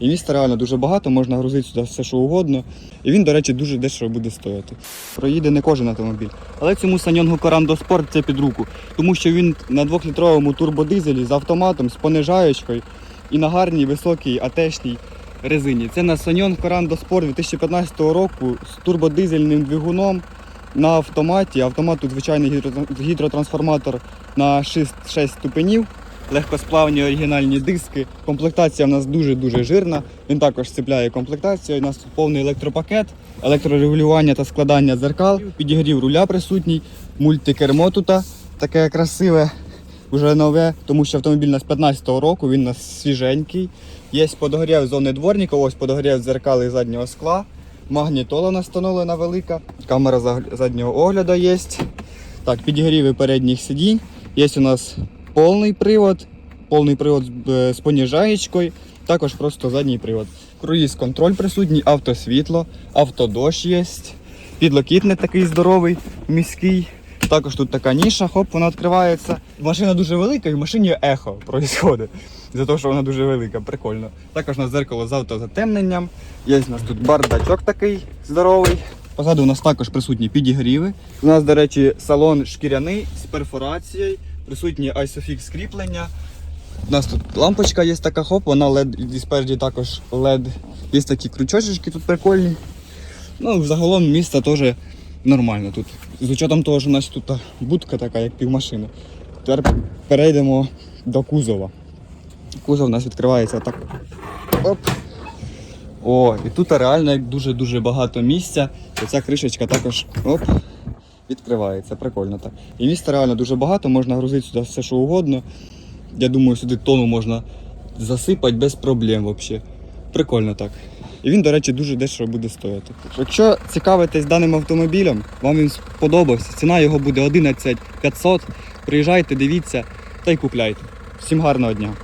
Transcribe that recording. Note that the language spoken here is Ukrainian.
І міста реально дуже багато, можна грузити сюди все, що угодно. І він, до речі, дуже дешево буде стояти. Проїде не кожен автомобіль. Але цьому Саньонгу Корандо Спорт це під руку, тому що він на двохлітровому турбодизелі з автоматом, з понижаючкою і на гарній високій АТшній резині. Це на Саньонг Корандо Спорт 2015 року з турбодизельним двигуном на автоматі. Автомат тут звичайний гідротрансформатор на 6, 6 ступенів. Легкосплавні оригінальні диски. Комплектація в нас дуже-дуже жирна. Він також цепляє комплектацію. У нас тут повний електропакет, електрорегулювання та складання дзеркал, підігрів руля присутній, мультикермо тут таке красиве, вже нове, тому що автомобіль у нас 15-го року, він у нас свіженький. Є подогрів зони дворника, ось подогрів дзеркал і заднього скла. Магнітола у нас встановлена велика, камера заднього огляду є. Так, підігріви передніх сидінь. Є у нас повний привод, повний привод з, е, поніжаєчкою, також просто задній привод. Круїз контроль присутній, автосвітло, автодощ є, підлокітник такий здоровий, міський. Також тут така ніша, хоп, вона відкривається. Машина дуже велика і в машині ехо проїсходить. За те, що вона дуже велика, прикольно. Також у нас зеркало з автозатемненням. Є у нас тут бардачок такий здоровий. Позаду у нас також присутні підігріви. У нас, до речі, салон шкіряний з перфорацією, присутні ISOFIX кріплення. У нас тут лампочка є така, хоп, вона LED, і спереді також LED. Є такі крючочки тут прикольні. Ну, загалом місто теж нормально тут. З учетом того, що у нас тут будка така, як півмашини. Тепер перейдемо до кузова. Кузов у нас відкривається так. Оп. О, і тут реально дуже-дуже багато місця. І ця кришечка також оп, відкривається. Прикольно так. І місця реально дуже багато, можна грузити сюди все, що угодно. Я думаю, сюди тону можна засипати без проблем взагалі. Прикольно так. І він, до речі, дуже дешево буде стояти. Якщо цікавитесь даним автомобілем, вам він сподобався, ціна його буде 11 500. Приїжджайте, дивіться та й купляйте. Всім гарного дня!